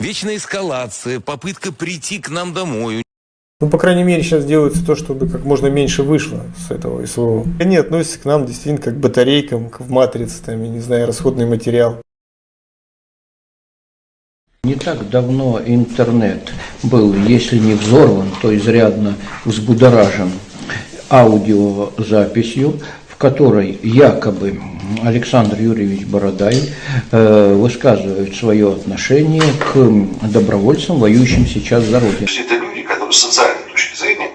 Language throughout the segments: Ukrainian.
Вечная эскалация, попытка прийти к нам домой. Ну, по крайней мере, сейчас делается то, чтобы как можно меньше вышло с этого СВО. Они относятся к нам действительно как к батарейкам, как в матрице, там, я не знаю, расходный материал. Не так давно интернет был, если не взорван, то изрядно взбудоражен аудиозаписью, которой якобы Александр Юрьевич Бородай э, высказывает свое отношение к добровольцам, воюющим сейчас за Родину. Это люди, которые с социальной точки зрения,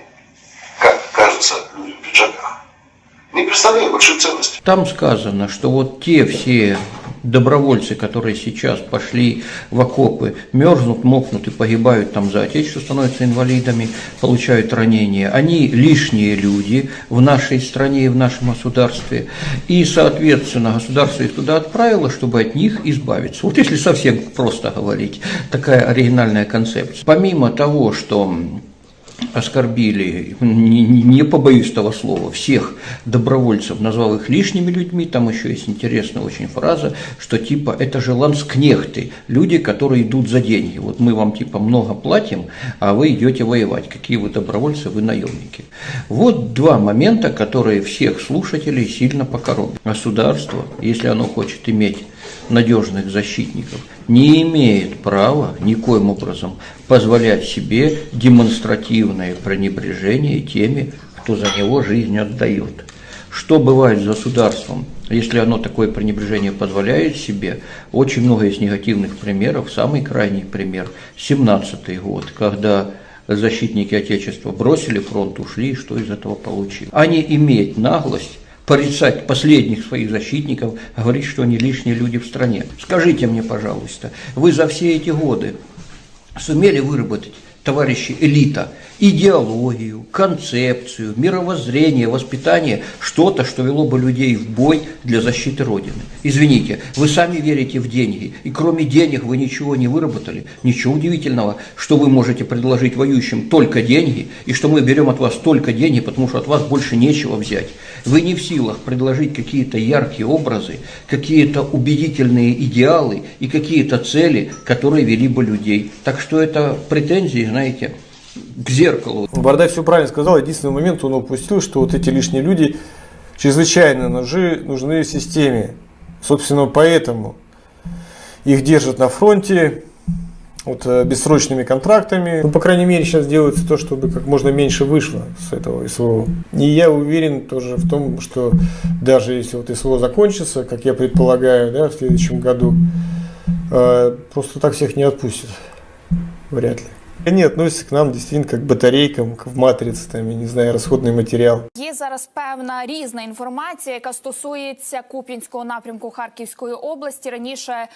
как кажется людям в пиджаках, не представляют большой ценности. Там сказано, что вот те все добровольцы, которые сейчас пошли в окопы, мерзнут, мокнут и погибают там за отечество, становятся инвалидами, получают ранения, они лишние люди в нашей стране и в нашем государстве. И, соответственно, государство их туда отправило, чтобы от них избавиться. Вот если совсем просто говорить, такая оригинальная концепция. Помимо того, что оскорбили, не, не- побоюсь того слова, всех добровольцев, назвал их лишними людьми, там еще есть интересная очень фраза, что типа это же ланскнехты, люди, которые идут за деньги. Вот мы вам типа много платим, а вы идете воевать. Какие вы добровольцы, вы наемники. Вот два момента, которые всех слушателей сильно покоробят. Государство, если оно хочет иметь надежных защитников, не имеет права никоим образом позволять себе демонстративное пренебрежение теми, кто за него жизнь отдает. Что бывает с государством, если оно такое пренебрежение позволяет себе? Очень много есть негативных примеров. Самый крайний пример – 17 год, когда защитники Отечества бросили фронт, ушли, и что из этого получилось? Они имеют наглость порицать последних своих защитников, говорить, что они лишние люди в стране. Скажите мне, пожалуйста, вы за все эти годы сумели выработать, товарищи элита, идеологию, концепцию, мировоззрение, воспитание, что-то, что вело бы людей в бой для защиты Родины. Извините, вы сами верите в деньги, и кроме денег вы ничего не выработали. Ничего удивительного, что вы можете предложить воюющим только деньги, и что мы берем от вас только деньги, потому что от вас больше нечего взять. Вы не в силах предложить какие-то яркие образы, какие-то убедительные идеалы и какие-то цели, которые вели бы людей. Так что это претензии, знаете, к зеркалу. Бородай все правильно сказал. Единственный момент он упустил, что вот эти лишние люди чрезвычайно нужны, нужны системе. Собственно, поэтому их держат на фронте вот, э, бессрочными контрактами. Ну, по крайней мере, сейчас делается то, чтобы как можно меньше вышло с этого СВО. И я уверен тоже в том, что даже если вот СВО закончится, как я предполагаю, да, в следующем году, э, просто так всех не отпустят. Вряд ли. Они относятся к нам действительно как к батарейкам, в матрице, там, я не знаю, расходный материал. Є зараз певна різна інформація, яка стосується Куп'янського напрямку Харківської області. Раніше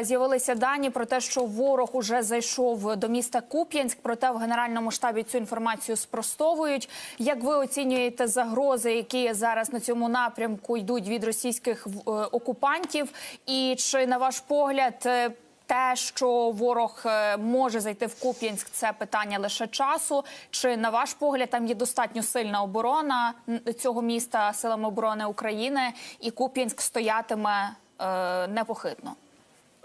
е, з'явилися дані про те, що ворог уже зайшов до міста Куп'янськ. Проте в генеральному штабі цю інформацію спростовують. Як ви оцінюєте загрози, які зараз на цьому напрямку йдуть від російських е, окупантів? І чи на ваш погляд? е, те, що ворог е, може зайти в Куп'янськ, це питання лише часу. Чи на ваш погляд там є достатньо сильна оборона цього міста силами оборони України, і Куп'янськ стоятиме е, непохитно?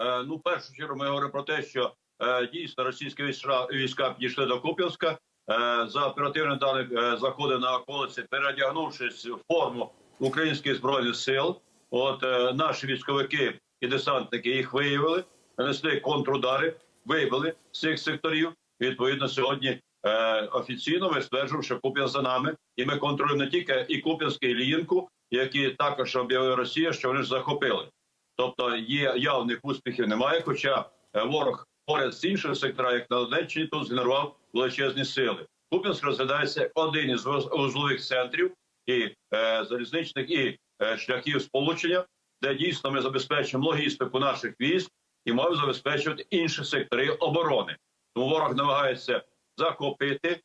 Е, Ну, першу чергу ми говоримо про те, що е, дійсно російські війська, війська підійшли до Куп'янська. Е, за оперативними даними е, заходи на околиці, переодягнувшись в форму українських збройних сил. От е, наші військовики і десантники їх виявили, нанесли контрудари, вибили з цих секторів. Відповідно, сьогодні е, офіційно ми стверджуємо, що Куп'янськ за нами, і ми контролюємо не тільки і Куп'янське, і Ліїнку, які також об'явила Росія, що вони ж захопили. Тобто є явних успіхів немає. Хоча е, ворог поряд з іншими секторами, як на Донеччині, тут згенерував величезні сили. Куп'янськ розглядається один із вузлових центрів і е, залізничних і е, шляхів сполучення, де дійсно ми забезпечуємо логістику наших військ і маємо забезпечувати інші сектори оборони. Тому ворог намагається захопити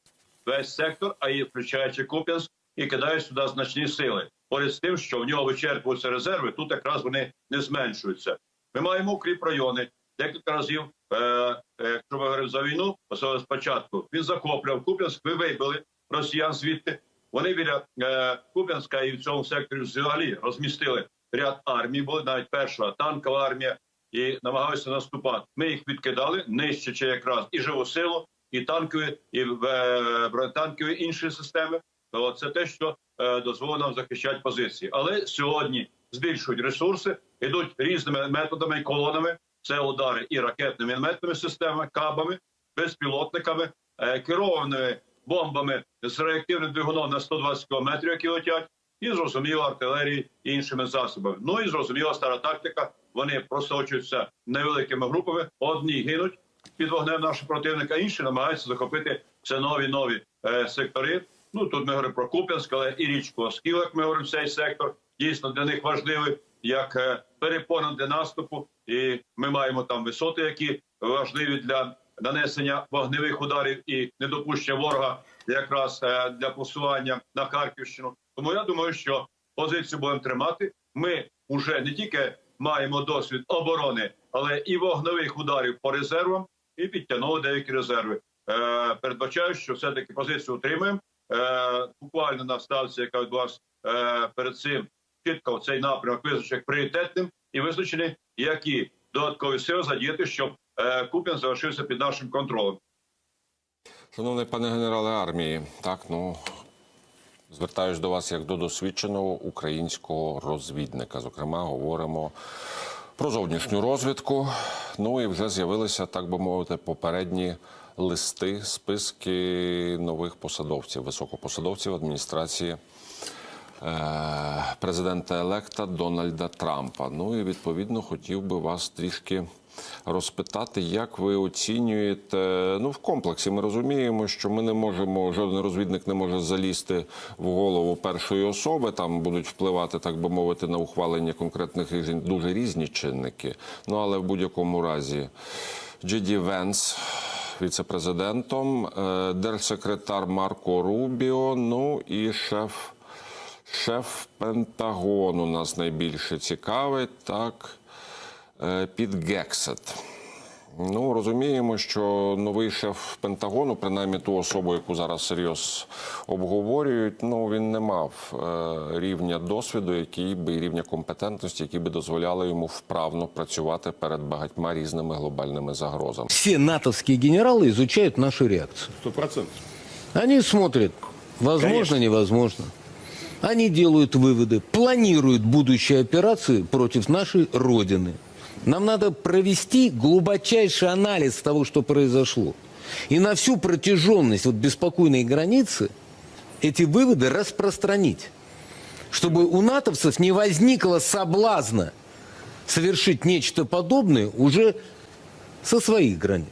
весь сектор, а і включаючи Куп'янськ, і кидає сюди значні сили. Поряд з тим, що в нього вичерпуються резерви, тут якраз вони не зменшуються. Ми маємо укріп райони. Декілька разів, е, е, якщо ми говоримо за війну, особливо спочатку, він захоплював Куп'янськ, ви вибили росіян звідти. Вони біля е, Куп'янська і в цьому секторі взагалі розмістили ряд армій, були навіть перша танкова армія, і намагалися наступати. Ми їх відкидали, нищачи якраз і живу силу, і танкові, і е, бронетанкові інші системи. То це те, що е, дозволить нам захищати позиції. Але сьогодні збільшують ресурси, йдуть різними методами і колонами. Це удари і ракетними мінометними системами, кабами, безпілотниками, е, керованими бомбами з реактивним двигуном на 120 км, які летять, і зрозуміло артилерії і іншими засобами. Ну і зрозуміло стара тактика. Вони просочуються невеликими групами. Одні гинуть під вогнем нашого противника, інші намагаються захопити все нові нові е, сектори. Ну тут ми говоримо про Куп'янськ, але і річку Оскіл, як ми говоримо, цей сектор дійсно для них важливий як е, перепона для наступу. І ми маємо там висоти, які важливі для нанесення вогневих ударів і недопущення ворога якраз е, для посування на Харківщину. Тому я думаю, що позицію будемо тримати. Ми вже не тільки маємо досвід оборони, але і вогневих ударів по резервам, і підтягнули деякі резерви. Е, передбачаю, що все-таки позицію утримуємо. Е, буквально на ставці, яка відбулася е, перед цим, чітко цей напрямок визначений пріоритетним і визначений, які додаткові сили задіяти, щоб е, Куп'ян залишився під нашим контролем. Шановний пане генерале армії, так ну звертаюсь до вас як до досвідченого українського розвідника. Зокрема, говоримо про зовнішню розвідку. Ну і вже з'явилися, так би мовити, попередні листи, списки нових посадовців, високопосадовців адміністрації. е, Президента електа Дональда Трампа. Ну і відповідно хотів би вас трішки розпитати, як ви оцінюєте. Ну, в комплексі ми розуміємо, що ми не можемо, жоден розвідник не може залізти в голову першої особи. Там будуть впливати, так би мовити, на ухвалення конкретних рішень дуже різні чинники. Ну але в будь-якому разі, Джеді Венс. Віце-президентом, е, держсекретар Марко Рубіо, ну і шеф Шеф Пентагону нас найбільше цікавить, так, під Гексет. Ну, розуміємо, що новий шеф Пентагону, принаймні ту особу, яку зараз серйоз обговорюють, ну він не мав е, рівня досвіду, який би і рівня компетентності, які би дозволяли йому вправно працювати перед багатьма різними глобальними загрозами. все натовские генералы изучают нашу реакцию. Сто процентов. Они смотрят, возможно, невозможно. Они делают выводы, планируют будущие операции против нашей Родины. Нам надо провести глубочайший анализ того, что произошло. И на всю протяженность вот беспокойной границы эти выводы распространить. Чтобы у натовцев не возникло соблазна совершить нечто подобное уже со своих границ.